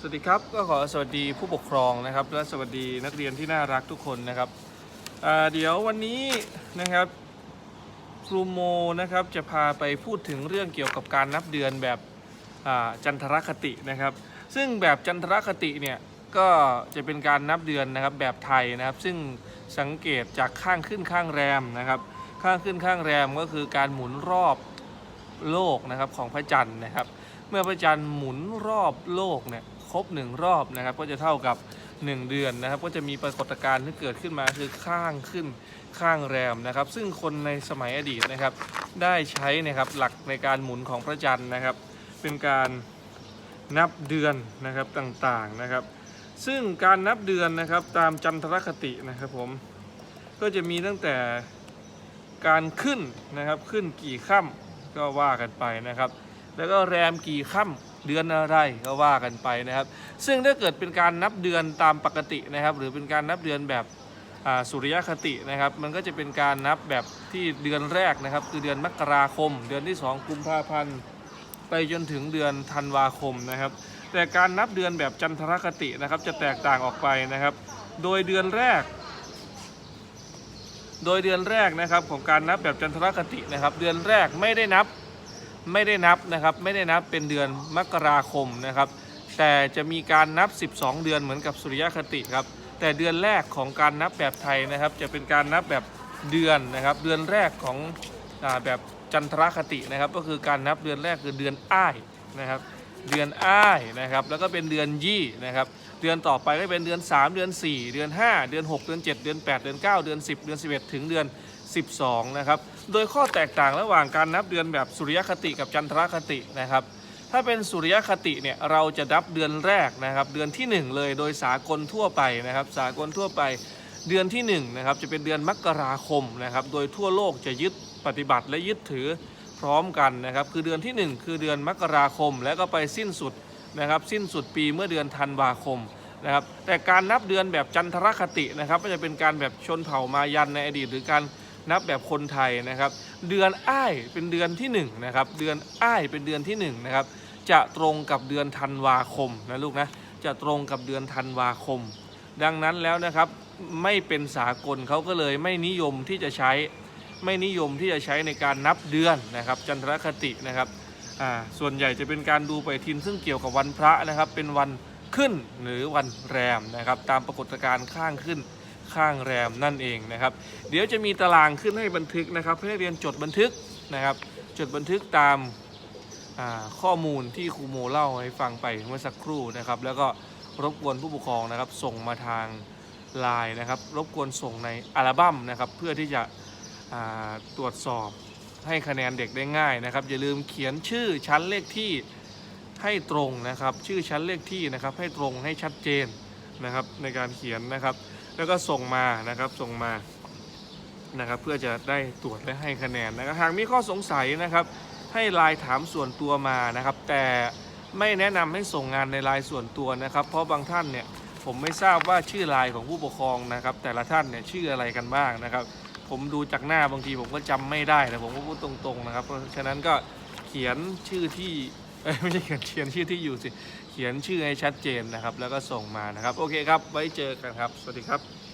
สวัสดีครับก็ขอสวัสดีผู้ปกครองนะครับ และสวัสดีนักเรียนที่น่ารักทุกคนนะครับเดี๋ยววันนี้นะครับครูโมนะครับจะพาไปพูดถึงเรื่องเกี่ยวกับการนับเดือนแบบจันทรคตินะครับ ซึ่งแบบจันทรคติเนี่ยก็จะเป็นการนับเดือนนะครับแบบไทยนะครับ ซึ่งสังเกตจากข้างขึ้นข้างแรมนะครับ ข้างขึ้นข้างแรมก็คือการหมุนรอบโลกนะครับของพระจันทร์นะครับ เมื่อพระจันทร์หมุนรอบโลกเนี่ย ครบหนึ่งรอบนะครับ ก็จะเท่ากับ 1 เดือนนะครับ ก็จะมีปรากฏการณ์ที่เกิดขึ้นมาคือข้างขึ้นข้างแรมนะครับ ซึ่งคนในสมัยอดีตนะครับ ได้ใช้นะครับหลักในการหมุนของพระจันทร์นะครับ เป็นการนับเดือนนะครับต่างๆนะครับ ซึ่งการนับเดือนนะครับตามจันทรคตินะครับผมก็จะมีตั้งแต่การขึ้นนะครับขึ้นกี่ค่ำก็ว่ากันไปนะครับ แล้วก็แรมกี่ค่ำ เดือนอะไรก็ว่ากันไปนะครับ ซึ่งถ้าเกิดเป็นการนับเดือนตามปกตินะครับ หรือเป็นการนับเดือนแบบสุริยคตินะครับ มันก็จะเป็นการนับแบบที่เดือนแรกนะครับ คือเดือนมกราคม เดือนที่ 2 กุมภาพันธ์ไปจนถึงเดือนธันวาคมนะครับ แต่การนับเดือนแบบจันทรคตินะครับจะแตกต่างออกไปนะครับ โดยเดือนแรก โดยเดือนแรกนะครับของการนับแบบจันทรคตินะครับ เดือนแรกไม่ได้นับ ไม่ได้นับนะครับไม่ได้นับเป็นเดือนมกราคมนะครับ แต่จะมีการนับ 12 เดือนเหมือนกับสุริยคติครับ แต่เดือนแรกของการนับแบบไทยนะครับ จะเป็นการนับแบบเดือนนะครับ เดือนแรกของอแบบจันทรคตินะครับ ก็คือการนับเดือนแรกคือเดือนอ้ายนะครับ เดือนอ้ายนะครับ แล้วก็เป็นเดือนยี่นะครับ เดือนต่อไปก็เป็นเดือน 3 เดือน 4 เดือน 5 เดือน 6 เดือน 7 เดือน 8 เดือน 9 เดือน 10 เดือน 11 ถึงเดือน 12 นะครับ โดยข้อแตกต่างระหว่างการนับเดือนแบบสุริยคติกับจันทรคตินะครับ ถ้าเป็นสุริยคติเนี่ยเราจะนับเดือนแรกนะครับ เดือนที่ 1 เลยโดยสากลทั่วไปนะครับ สากลทั่วไปเดือนที่1นะครับจะเป็นเดือนมกราคมนะครับ โดยทั่วโลกจะยึดปฏิบัติและยึดถือพร้อมกันนะครับ คือเดือนที่ 1 คือเดือนมกราคม แล้วก็ไปสิ้นสุดนะครับ สิ้นสุดปีเมื่อเดือนธันวาคมนะครับแต่การนับเดือนแบบจันทรคตินะครับก็จะเป็นการแบบชนเผ่ามายันในอดีตหรือการ นับแบบคนไทยนะครับ เดือนอ้ายเป็นเดือนที่1นะครับเดือนอ้ายเป็นเดือนที่1นะครับจะตรงกับเดือนธันวาคมนะลูกนะจะตรงกับเดือนธันวาคม ดังนั้นแล้วนะครับไม่เป็นสากลเขาก็เลยไม่นิยมที่จะใช้ ไม่นิยมที่จะใช้ในการนับเดือนนะครับ จันทรคตินะครับส่วนใหญ่จะเป็นการดูปฏิทินซึ่งเกี่ยวกับวันพระนะครับ เป็นวันขึ้นหรือวันแรมนะครับ ตามปรากฏการณ์ข้างขึ้น ข้างแรมนั่นเองนะครับ เดี๋ยวจะมีตารางขึ้นให้บันทึกนะครับให้นักเรียนจดบันทึกนะครับ จดบันทึกตามข้อมูลที่ครูโมเล่าให้ฟังไปเมื่อสักครู่นะครับ แล้วก็รบกวนผู้ปกครองนะครับส่งมาทางไลน์นะครับ รบกวนส่งในอัลบั้มนะครับ เพื่อที่จะตรวจสอบให้คะแนนเด็กได้ง่ายนะครับ อย่าลืมเขียนชื่อชั้นเลขที่ให้ตรงนะครับ ชื่อชั้นเลขที่นะครับ ให้ตรงให้ชัดเจนนะครับในการเขียนนะครับ แล้วก็ส่งมานะครับส่งมานะครับเพื่อจะได้ตรวจและให้คะแนนนะครับหากมีข้อสงสัยนะครับ ให้ไลน์ถามส่วนตัวมานะครับ แต่ไม่แนะนำให้ส่งงานในไลน์ส่วนตัวนะครับ เพราะบางท่านเนี่ยผมไม่ทราบว่าชื่อไลน์ของผู้ปกครองนะครับ แต่ละท่านเนี่ยชื่ออะไรกันบ้างนะครับ ผมดูจากหน้าบางทีผมก็จำไม่ได้นะผมก็พูดตรงๆนะครับ เพราะฉะนั้นก็เขียนชื่อที่ไม่ใช่เขียนเขียนชื่อที่อยู่สิ ขียนชื่อให้ชัดเจนนะครับ แล้วก็ส่งมานะครับ โอเคครับ ไว้เจอกันครับ สวัสดีครับ